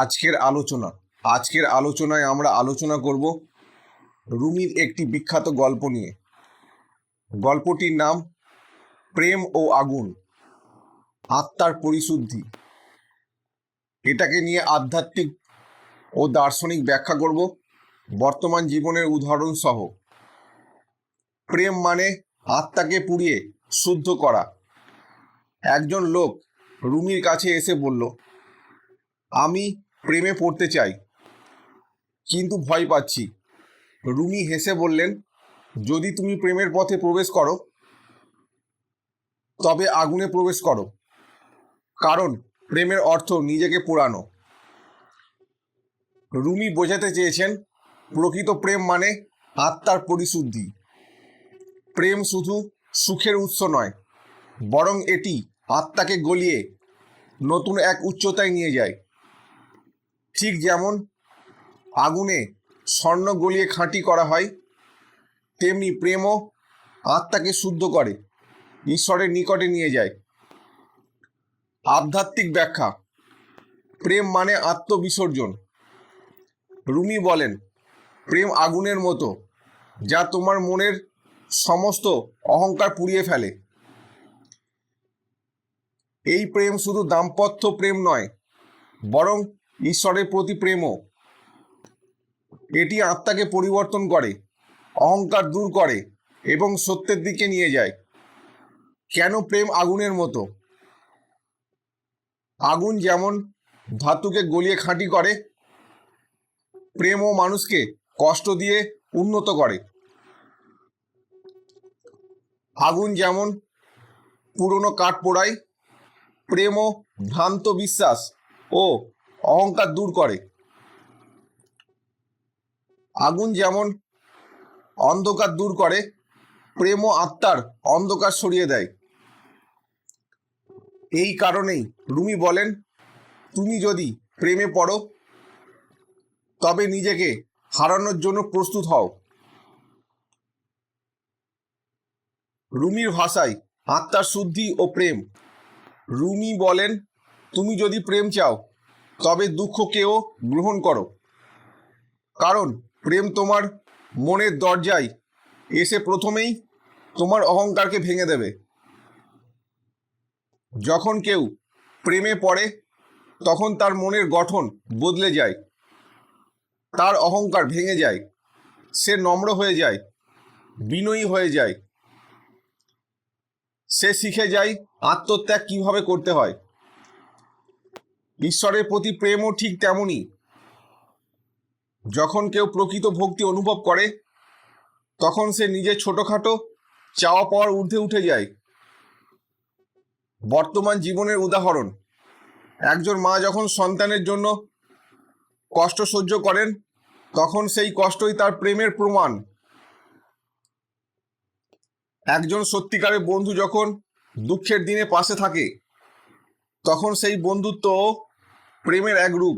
আজকের আলোচনা, আজকের আলোচনায় আমরা আলোচনা করব রুমির একটি বিখ্যাত গল্প নিয়ে। গল্পটির নাম প্রেম ও আগুন, আত্মার পরিশুদ্ধি। এটাকে নিয়ে আধ্যাত্মিক ও দার্শনিক ব্যাখ্যা করব। বর্তমান জীবনের উদাহরণ সহ। প্রেম মানে আত্মাকে পুড়িয়ে শুদ্ধ করা। একজন লোক রুমির কাছে এসে বলল, আমি প্রেমে পড়তে চাই, কিন্তু ভয় পাচ্ছি। রুমি হেসে বললেন, যদি তুমি প্রেমের পথে প্রবেশ করো, তবে আগুনে প্রবেশ করো। কারণ প্রেমের অর্থ নিজেকে পোড়ানো। রুমি বোঝাতে চেয়েছেন, প্রকৃত প্রেম মানে আত্মার পরিশুদ্ধি। প্রেম শুধু সুখের উৎস নয়, বরং এটি আত্মাকে গলিয়ে নতুন এক উচ্চতায় নিয়ে যায়। ঠিক যেমন আগুনে স্বর্ণ গলিয়ে খাঁটি করা হয়, তেমনি প্রেমও আত্মাকে শুদ্ধ করে, ঈশ্বরের নিকটে নিয়ে যায়। আধ্যাত্মিক ব্যাখ্যা, প্রেম মানে আত্মবিসর্জন। রুমি বলেন, প্রেম আগুনের মতো, যা তোমার মনের সমস্ত অহংকার পুড়িয়ে ফেলে। এই প্রেম শুধু দাম্পত্য প্রেম নয়, বরং ঈশ্বরের প্রতি প্রেমও। এটি আত্মাকে পরিবর্তন করে, অহংকার দূর করে এবং সত্যের দিকে নিয়ে যায়। কেন প্রেম আগুনের মতো? আগুন যেমন ধাতুকে গলিয়ে খাঁটি করে প্রেমও মানুষকে কষ্ট দিয়ে উন্নত করে। আগুন যেমন পুরনো কাঠ পোড়ায় প্রেমও ভ্রান্ত বিশ্বাস ও অহংকার দূর করে। আগুন যেমন অন্ধকার দূর করে, প্রেম ও আত্মার অন্ধকার সরিয়ে দেয়। এই কারণেই রুমি বলেন, তুমি যদি প্রেমে পড়ো, তবে নিজেকে হারানোর জন্য প্রস্তুত হও। রুমির ভাষায় আত্মার শুদ্ধি ও প্রেম। রুমি বলেন, তুমি যদি প্রেম চাও তবে দুঃখকেও গ্রহণ করো। কারণ প্রেম তোমার মনের দরজায় এসে প্রথমেই তোমার অহংকারকে ভেঙে দেবে। যখন কেউ প্রেমে পড়ে, তখন তার মনের গঠন বদলে যায়। তার অহংকার ভেঙে যায়। সে নম্র হয়ে যায়, বিনয়ী হয়ে যায়। সে শিখে যায় আত্মত্যাগ কীভাবে করতে হয়। ঈশ্বরের প্রতি প্রেমও ঠিক তেমনই। যখন কেউ প্রকৃত ভক্তি অনুভব করে, তখন সে নিজের ছোটখাটো চাওয়া পাওয়ার ঊর্ধ্বে উঠে যায়। বর্তমান জীবনের উদাহরণ, একজন মা যখন সন্তানের জন্য কষ্ট সহ্য করেন, তখন সেই কষ্টই তার প্রেমের প্রমাণ। একজন সত্যিকারের বন্ধু যখন দুঃখের দিনে পাশে থাকে, তখন সেই বন্ধুত্ব প্রেমের এক রূপ।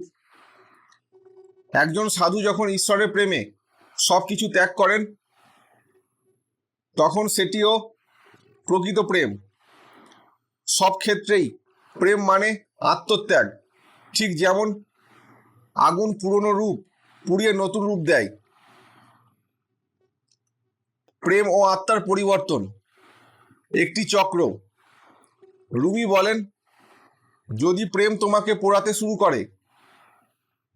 একজন সাধু যখন ঈশ্বরের প্রেমে সব কিছু ত্যাগ করেন, তখন সেটিও প্রকৃত প্রেম। সব ক্ষেত্রেই প্রেম মানে আত্মত্যাগ। ঠিক যেমন আগুন পুরনো রূপ পুড়িয়ে নতুন রূপ দেয়। প্রেম ও আত্মার পরিবর্তন। একটি চক্র। রুমি বলেন যদি প্রেম তোমাকে পোড়াতে শুরু করে,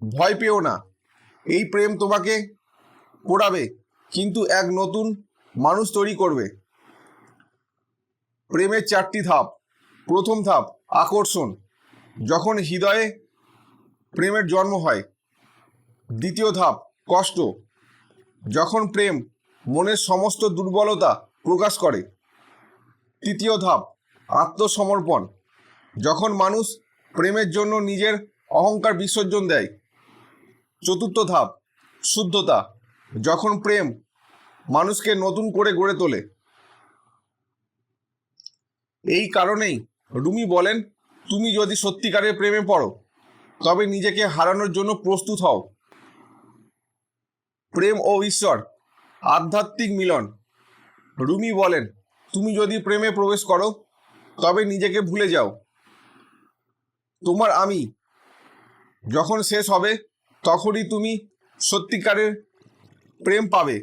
ভয় পেও না। এই প্রেম তোমাকে পোড়াবে, কিন্তু এক নতুন মানুষ তৈরি করবে। প্রেমের চারটি ধাপ। প্রথম ধাপ, আকর্ষণ। যখন হৃদয়ে প্রেমের জন্ম হয়। দ্বিতীয় ধাপ, কষ্ট। যখন প্রেম মনের সমস্ত দুর্বলতা প্রকাশ করে। তৃতীয় ধাপ, আত্মসমর্পণ। যখন মানুষ প্রেমের জন্য নিজের অহংকার বিসর্জন দেয়, চতুর্থ ধাপ, শুদ্ধতা। যখন প্রেম মানুষকে নতুন করে গড়ে তোলে, এই কারণেই রুমি বলেন, তুমি যদি সত্যিকারের প্রেমে পড়ো, তবে নিজেকে হারানোর জন্য প্রস্তুত হও। প্রেম ও ঈশ্বর, আধ্যাত্মিক মিলন। রুমি বলেন, তুমি যদি প্রেমে প্রবেশ করো, তবে নিজেকে ভুলে যাও। তোমার আমি যখন শেষ হবে, তখনই তুমি সত্যিকারের প্রেম পাবে।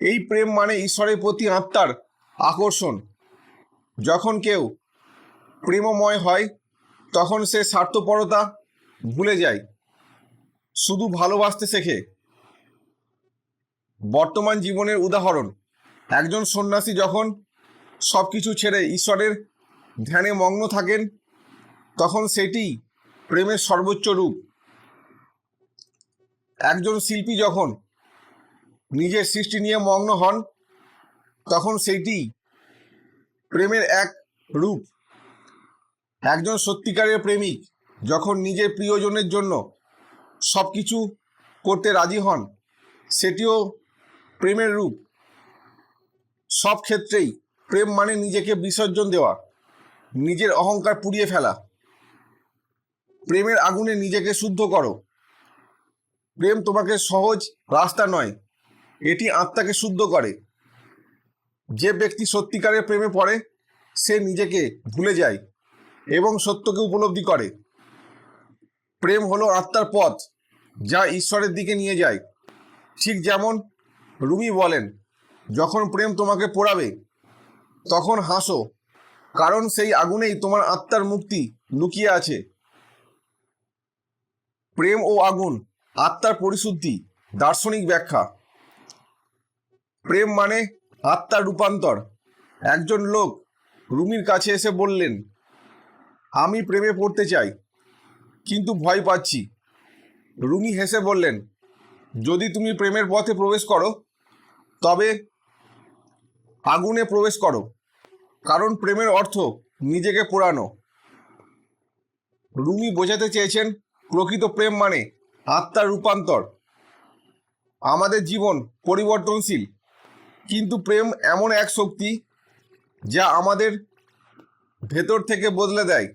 এই প্রেম মানে ঈশ্বরের প্রতি আত্মার আকর্ষণ। যখন কেউ প্রেমময় হয়, তখন সে স্বার্থপরতা ভুলে যায়। শুধু ভালোবাসতে শেখে। বর্তমান জীবনের উদাহরণ, একজন সন্ন্যাসী যখন সব কিছু ছেড়ে ঈশ্বরের ধ্যানে মগ্ন থাকেন, তখন সেটি প্রেমের সর্বোচ্চ রূপ। একজন শিল্পী যখন নিজের সৃষ্টি নিয়ে মগ্ন হন, তখন সেইটি প্রেমের এক রূপ। একজন সত্যিকারের প্রেমিক যখন নিজের প্রিয়জনের জন্য সব কিছু করতে রাজি হন, সেটিও প্রেমের রূপ। সব ক্ষেত্রেই প্রেম মানে নিজেকে বিসর্জন দেওয়া। নিজের অহংকার পুড়িয়ে ফেলা। প্রেমের আগুনে নিজেকে শুদ্ধ করো। প্রেম তোমাকে সহজ রাস্তা নয়, এটি আত্মাকে শুদ্ধ করে। যে ব্যক্তি সত্যিকারের প্রেমে পড়ে, সে নিজেকে ভুলে যায় এবং সত্যকে উপলব্ধি করে। প্রেম হলো আত্মার পথ, যা ঈশ্বরের দিকে নিয়ে যায়। ঠিক যেমন রুমি বলেন, যখন প্রেম তোমাকে পোড়াবে, তখন হাসো কারণ সেই আগুনেই তোমার আত্মার মুক্তি লুকিয়ে আছে। প্রেম ও আগুন, আত্মার পরিশুদ্ধি, দার্শনিক ব্যাখ্যা। প্রেম মানে আত্মার রূপান্তর। একজন লোক রুমির কাছে এসে বললেন, আমি প্রেমে পড়তে চাই, কিন্তু ভয় পাচ্ছি। রুমি হেসে বললেন, যদি তুমি প্রেমের পথে প্রবেশ করো, তবে আগুনে প্রবেশ করো। কারণ প্রেমের অর্থ নিজেকে পোড়ানো। রুমি বোঝাতে চেয়েছেন, প্রকৃত প্রেম মানে আত্মার রূপান্তর। আমাদের জীবন পরিবর্তনশীল, কিন্তু প্রেম এমন এক শক্তি যা আমাদের ভেতর থেকে বদলে দেয়।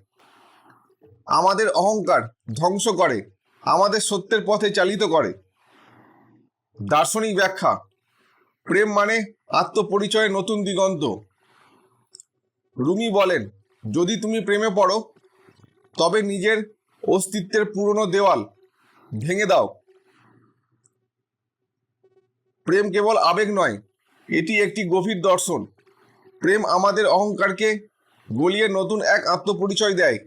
আমাদের অহংকার ধ্বংস করে, আমাদের সত্যের পথে চালিত করে। দার্শনিক ব্যাখ্যা, প্রেম মানে আত্মপরিচয়ের নতুন দিগন্ত। রুমি বলেন, যদি তুমি প্রেমে পড়ো, তবে নিজের অস্তিত্বের পুরনো দেওয়াল ভেঙে দাও। প্রেম কেবল আবেগ নয়, এটি একটি গভীর দর্শন। প্রেম আমাদের অহংকারকে গলিয়ে নতুন এক আত্মপরিচয় দেয়।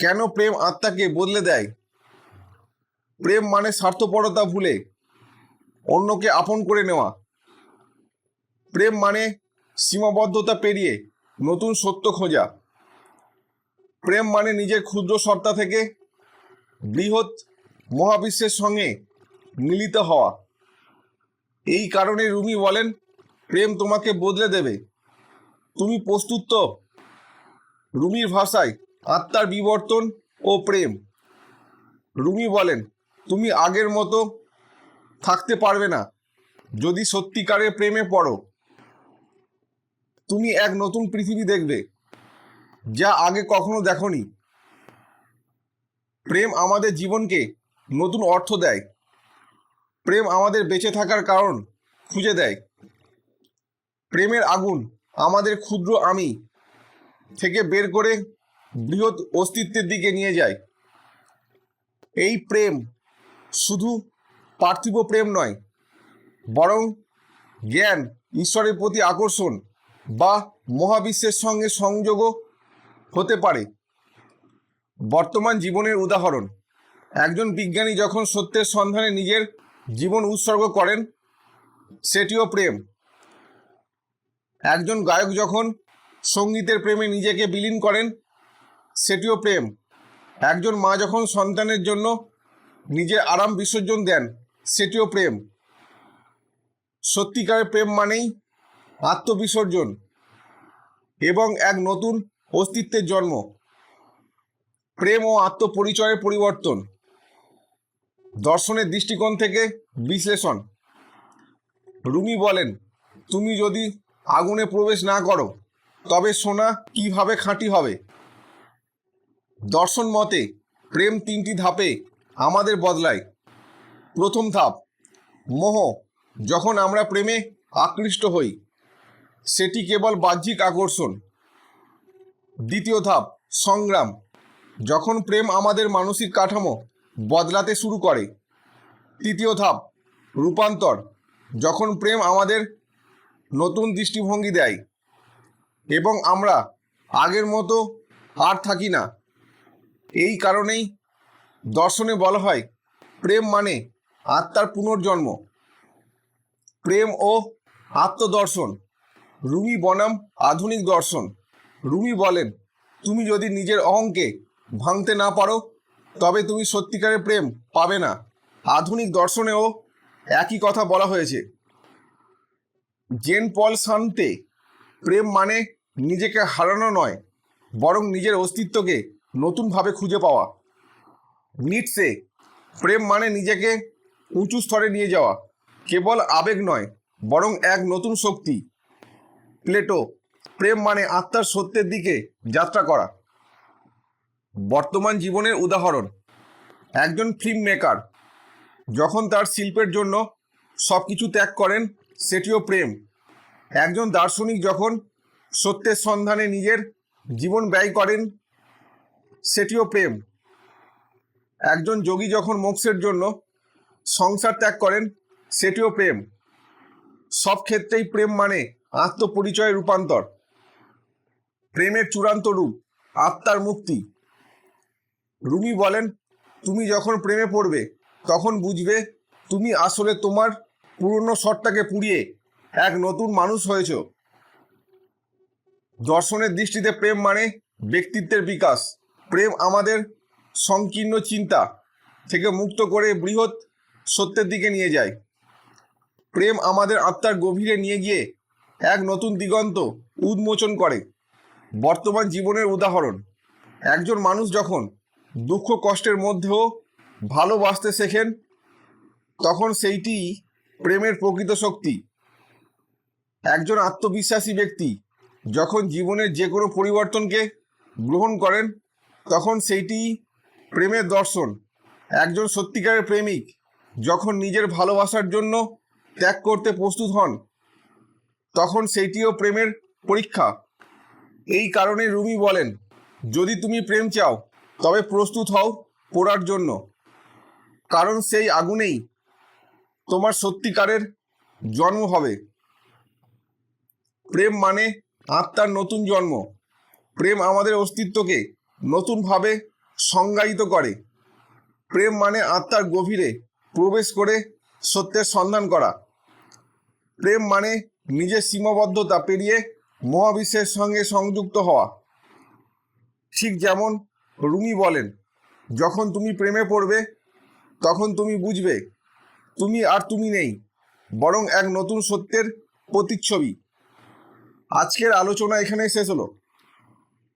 কেন প্রেম আত্মাকে বদলে দেয়? প্রেম মানে স্বার্থপরতা ভুলে অন্যকে আপন করে নেওয়া। প্রেম মানে সীমাবদ্ধতা পেরিয়ে নতুন সত্য খোঁজা। প্রেম মানে নিজের ক্ষুদ্র সত্তা থেকে বৃহৎ মহাবিশ্বের সঙ্গে মিলিত হওয়া। এই কারণে রুমি বলেন, প্রেম তোমাকে বদলে দেবে। তুমি প্রস্তুত তো? রুমির ভাষায়, আত্মার বিবর্তন ও প্রেম। রুমি বলেন, তুমি আগের মতো থাকতে পারবে না। যদি সত্যিকারের প্রেমে পড়ো তুমি এক নতুন পৃথিবী দেখবে, যা আগে কখনো দেখনি। প্রেম আমাদের জীবনকে নতুন অর্থ দেয়। প্রেম আমাদের বেঁচে থাকার কারণ খুঁজে দেয়। প্রেমের আগুন আমাদের ক্ষুদ্র আমি থেকে বের করে বৃহৎ অস্তিত্বের দিকে নিয়ে যায়। এই প্রেম শুধু পার্থিব প্রেম নয়, বরং জ্ঞান, ঈশ্বরের প্রতি আকর্ষণ বা মহাবিশ্বের সঙ্গে সংযোগও হতে পারে। বর্তমান জীবনের উদাহরণ, একজন বিজ্ঞানী যখন সত্যের সন্ধানে নিজের জীবন উৎসর্গ করেন, সেটিও প্রেম। একজন গায়ক যখন সঙ্গীতের প্রেমে নিজেকে বিলীন করেন, সেটিও প্রেম। একজন মা যখন সন্তানের জন্য নিজের আরাম বিসর্জন দেন, সেটিও প্রেম। সত্যিকারের প্রেম মানেই আত্মবিসর্জন এবং এক নতুন অস্তিত্বের জন্ম। প্রেম ও আত্মপরিচয়ের পরিবর্তন। দর্শনের দৃষ্টিকোণ থেকে বিশ্লেষণ। রুমি বলেন, তুমি যদি আগুনে প্রবেশ না করো, তবে সোনা কীভাবে খাঁটি হবে? দর্শন মতে, প্রেম তিনটি ধাপে আমাদের বদলায়। প্রথম ধাপ, মোহ, যখন আমরা প্রেমে আকৃষ্ট হই। সেটি কেবল বাহ্যিক আকর্ষণ। দ্বিতীয় ধাপ, সংগ্রাম। যখন প্রেম আমাদের মানসিক কাঠামো বদলাতে শুরু করে। তৃতীয় ধাপ, রূপান্তর। যখন প্রেম আমাদের নতুন দৃষ্টিভঙ্গি দেয় এবং আমরা আগের মতো আর থাকি না। এই কারণেই দর্শনে বলা হয়, প্রেম মানে আত্মার পুনর্জন্ম। প্রেম ও আত্মদর্শন। রুমি বনাম আধুনিক দর্শন। রুমি বলেন, তুমি যদি নিজের অহংকে ভাঙতে না পারো, তবে তুমি সত্যিকারের প্রেম পাবে না। আধুনিক দর্শনেও একই কথা বলা হয়েছে। জেন পল শান্তে প্রেম মানে নিজেকে হারানো নয়, বরং নিজের অস্তিত্বকে নতুনভাবে খুঁজে পাওয়া। নিটসে, প্রেম মানে নিজেকে উঁচু স্তরে নিয়ে যাওয়া, কেবল আবেগ নয়, বরং এক নতুন শক্তি। প্লেটো, প্রেম মানে আত্মার সত্যের দিকে যাত্রা করা। বর্তমান জীবনের উদাহরণ, একজন ফিল্ম মেকার যখন তার শিল্পের জন্য সব কিছু ত্যাগ করেন, সেটিও প্রেম। একজন দার্শনিক যখন সত্যের সন্ধানে নিজের জীবন ব্যয় করেন, সেটিও প্রেম। একজন যোগী যখন মোক্ষের জন্য সংসার ত্যাগ করেন, সেটিও প্রেম। সব ক্ষেত্রেই প্রেম মানে আত্মপরিচয় রূপান্তর। প্রেমের চূড়ান্ত রূপ, আত্মার মুক্তি। রুমি বলেন, তুমি যখন প্রেমে পড়বে, তখন বুঝবে তুমি আসলে তোমার পুরনো শটটাকে পুড়িয়ে এক নতুন মানুষ হয়েছ। দর্শনের দৃষ্টিতে প্রেম মানে ব্যক্তিত্বের বিকাশ। প্রেম আমাদের সংকীর্ণ চিন্তা থেকে মুক্ত করে বৃহৎ সত্যের দিকে নিয়ে যায়। প্রেম আমাদের আত্মার গভীরে নিয়ে গিয়ে এক নতুন দিগন্ত উন্মোচন করে। বর্তমান জীবনের উদাহরণ, একজন মানুষ যখন দুঃখ কষ্টের মধ্যেও ভালোবাসতে শেখেন, তখন সেইটি প্রেমের প্রকৃত শক্তি। একজন আত্মবিশ্বাসী ব্যক্তি যখন জীবনের যে কোনো পরিবর্তনকে গ্রহণ করেন, তখন সেইটি প্রেমের দর্শন। একজন সত্যিকারের প্রেমিক যখন নিজের ভালোবাসার জন্য ত্যাগ করতে প্রস্তুত হন তখন সেইটিও প্রেমের পরীক্ষা। এই কারণে রুমি বলেন, যদি তুমি প্রেম চাও, তবে প্রস্তুত হও পড়ার জন্য। কারণ সেই আগুনেই তোমার সত্যিকারের জন্ম হবে। প্রেম মানে আত্মার নতুন জন্ম। প্রেম আমাদের অস্তিত্বকে নতুনভাবে সংজ্ঞায়িত করে। প্রেম মানে আত্মার গভীরে প্রবেশ করে সত্যের সন্ধান করা। প্রেম মানে নিজের সীমাবদ্ধতা পেরিয়ে মহাবিশ্বের সঙ্গে সংযুক্ত হওয়া। ঠিক যেমন রুমি বলেন, যখন তুমি প্রেমে পড়বে, তখন তুমি বুঝবে, তুমি আর তুমি নেই, বরং এক নতুন সত্যের প্রতিচ্ছবি। আজকের আলোচনা এখানেই শেষ হলো।